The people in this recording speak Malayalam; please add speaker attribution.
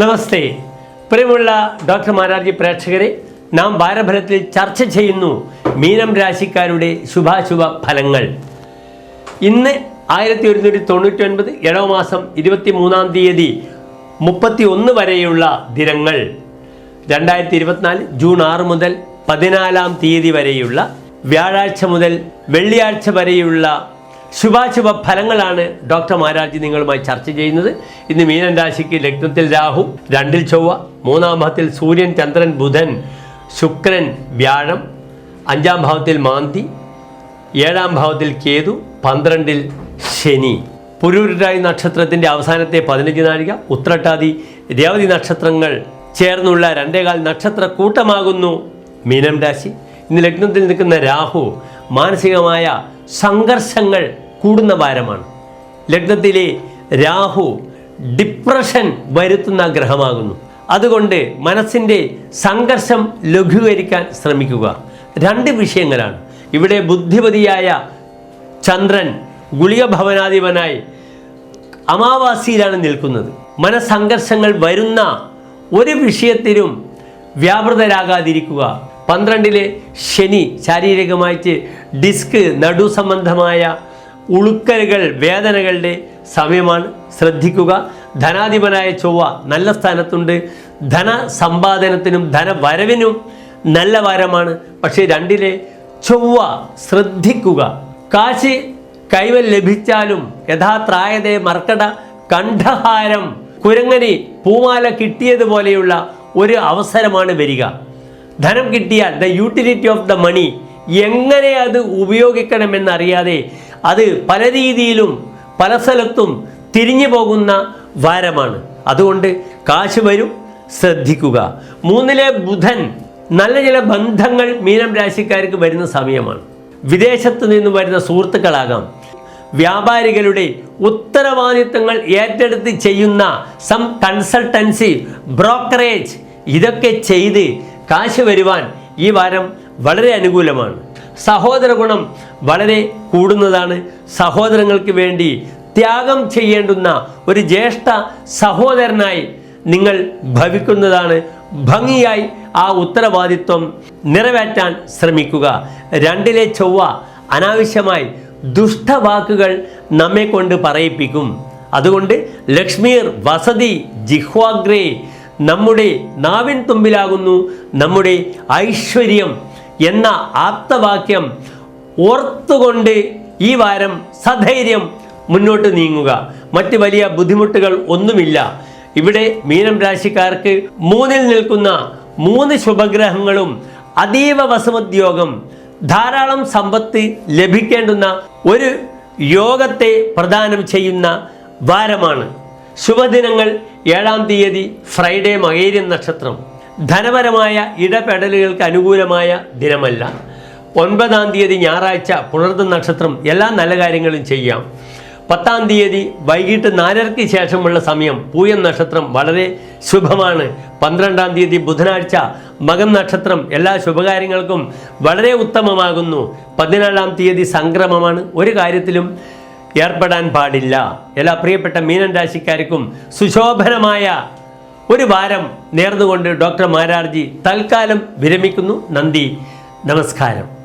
Speaker 1: നമസ്തേ. പ്രിയമുള്ള ഡോക്ടർ മാരാർജി പ്രേക്ഷകരെ നാം വാരഫലത്തിൽ ചർച്ച ചെയ്യുന്നു മീനം രാശിക്കാരുടെ ശുഭാശുഭ ഫലങ്ങൾ. ഇന്ന് ആയിരത്തി ഒരുന്നൂറ്റി തൊണ്ണൂറ്റി ഒൻപത് ഏഴാം മാസം ഇരുപത്തി മൂന്നാം തീയതി മുപ്പത്തി ഒന്ന് വരെയുള്ള ദിനങ്ങൾ. രണ്ടായിരത്തി ഇരുപത്തിനാല് ജൂൺ ആറ് മുതൽ പതിനാലാം തീയതി വരെയുള്ള വ്യാഴാഴ്ച മുതൽ വെള്ളിയാഴ്ച വരെയുള്ള ശുഭാശുഭ ഫലങ്ങളാണ് ഡോക്ടർ മാരാജി നിങ്ങളുമായി ചർച്ച ചെയ്യുന്നത്. ഇന്ന് മീനൻ രാശിക്ക് ലഗ്നത്തിൽ രാഹു രണ്ടിൽ ചൊവ്വ മൂന്നാം ഭാവത്തിൽ സൂര്യൻ ചന്ദ്രൻ ബുധൻ ശുക്രൻ വ്യാഴം അഞ്ചാം ഭാവത്തിൽ മാന്തി ഏഴാം ഭാവത്തിൽ കേതു പന്ത്രണ്ടിൽ ശനി. പുരൂരായി നക്ഷത്രത്തിന്റെ അവസാനത്തെ പതിനഞ്ച് നാഴിക ഉത്രട്ടാതി രേവതി നക്ഷത്രങ്ങൾ ചേർന്നുള്ള രണ്ടേകാൽ നക്ഷത്ര കൂട്ടമാകുന്നു മീനം രാശി. ഇന്ന് ലഗ്നത്തിൽ നിൽക്കുന്ന രാഹു മാനസികമായ സംഘർഷങ്ങൾ കൂടുന്ന വാരമാണ്. ലഗ്നത്തിലെ രാഹു ഡിപ്രഷൻ വരുത്തുന്ന ഗ്രഹമാകുന്നു. അതുകൊണ്ട് മനസ്സിന്റെ സംഘർഷം ലഘൂകരിക്കാൻ ശ്രമിക്കുക. രണ്ട് വിഷയങ്ങളാണ്. ഇവിടെ ബുദ്ധിപതിയായ ചന്ദ്രൻ ഗുളിക ഭവനാധിപനായി അമാവാസിയിലാണ് നിൽക്കുന്നത്. മനസ്സംഘർഷങ്ങൾ വരുന്ന ഒരു വിഷയത്തിലും വ്യാപൃതരാകാതിരിക്കുക. പന്ത്രണ്ടിലെ ശനി ശാരീരികമായിട്ട് ഡിസ്ക് നടു സംബന്ധമായ ഉളുക്കലുകൾ വേദനകളുടെ സമയമാണ്. ശ്രദ്ധിക്കുക. ധനാധിപനായ ചൊവ്വ നല്ല സ്ഥാനത്തുണ്ട്. ധന സമ്പാദനത്തിനും ധനവരവിനും നല്ല വാരമാണ്. പക്ഷേ രണ്ടിലെ ചൊവ്വ ശ്രദ്ധിക്കുക. കാശ് കൈവൽ ലഭിച്ചാലും യഥാത്രായതെ മർക്കട കണ്ഠഹാരം കുരങ്ങനി പൂമാല കിട്ടിയതുപോലെയുള്ള ഒരു അവസരമാണ് വരിക. ധനം കിട്ടിയാൽ the utility of the money എങ്ങനെ അത് ഉപയോഗിക്കണമെന്നറിയാതെ അത് പല രീതിയിലും പല സ്ഥലത്തും തിരിഞ്ഞു പോകുന്ന വാരമാണ്. അതുകൊണ്ട് കാശ് വരും ശ്രദ്ധിക്കുക. മൂന്നിലെ ബുധൻ നല്ല ചില ബന്ധങ്ങൾ മീനം രാശിക്കാർക്ക് വരുന്ന സമയമാണ്. വിദേശത്ത് നിന്ന് വരുന്ന സുഹൃത്തുക്കളാകാം. വ്യാപാരികളുടെ ഉത്തരവാദിത്തങ്ങൾ ഏറ്റെടുത്ത് ചെയ്യുന്ന സം കൺസൾട്ടൻസി ബ്രോക്കറേജ് ഇതൊക്കെ ചെയ്ത് കാശ് വരുവാൻ ഈ വാരം വളരെ അനുകൂലമാണ്. സഹോദര ഗുണം വളരെ കൂടുന്നതാണ്. സഹോദരങ്ങൾക്ക് വേണ്ടി ത്യാഗം ചെയ്യേണ്ടുന്ന ഒരു ജ്യേഷ്ഠ സഹോദരനായി നിങ്ങൾ ഭവിക്കുന്നതാണ്. ഭംഗിയായി ആ ഉത്തരവാദിത്വം നിറവേറ്റാൻ ശ്രമിക്കുക. രണ്ടിലെ ചൊവ്വ അനാവശ്യമായി ദുഷ്ടവാക്കുകൾ നമ്മെ കൊണ്ട് പറയിപ്പിക്കും. അതുകൊണ്ട് ലക്ഷ്മീർ വസതി ജിഹ്വാഗ്രേ നമ്മുടെ നാവിൻ തുമ്പിലാകുന്നു. നമ്മുടെ ഐശ്വര്യം എന്ന ആപ്തവാക്യം ഓർത്തുകൊണ്ട് ഈ വാരം സധൈര്യം മുന്നോട്ട് നീങ്ങുക. മറ്റ് വലിയ ബുദ്ധിമുട്ടുകൾ ഒന്നുമില്ല. ഇവിടെ മീനം രാശിക്കാർക്ക് മൂന്നിൽ നിൽക്കുന്ന മൂന്ന് ശുഭഗ്രഹങ്ങളും അതീവ വസമദ്യോഗം ധാരാളം സമ്പത്ത് ലഭിക്കേണ്ടുന്ന ഒരു യോഗത്തെ പ്രദാനം ചെയ്യുന്ന വാരമാണ്. ശുഭദിനങ്ങൾ ഏഴാം തീയതി ഫ്രൈഡേ മകേരിയൻ നക്ഷത്രം. ധനപരമായ ഇടപെടലുകൾക്ക് അനുകൂലമായ ദിനമല്ല. ഒൻപതാം തീയതി ഞായറാഴ്ച പുണർന്ന നക്ഷത്രം എല്ലാ നല്ല കാര്യങ്ങളും ചെയ്യാം. പത്താം തീയതി വൈകിട്ട് നാലരയ്ക്ക് ശേഷമുള്ള സമയം പൂയം നക്ഷത്രം വളരെ ശുഭമാണ്. പന്ത്രണ്ടാം തീയതി ബുധനാഴ്ച മകം നക്ഷത്രം എല്ലാ ശുഭകാര്യങ്ങൾക്കും വളരെ ഉത്തമമാകുന്നു. പതിനാലാം തീയതി സംക്രമമാണ്. ഒരു കാര്യത്തിലും ഏർപ്പെടാൻ പാടില്ല. എല്ലാ പ്രിയപ്പെട്ട മീനൻ രാശിക്കാർക്കും സുശോഭനമായ ഒരു വാരം നേർന്നുകൊണ്ട് ഡോക്ടർ മാരാർജി തൽക്കാലം വിരമിക്കുന്നു. നന്ദി. നമസ്കാരം.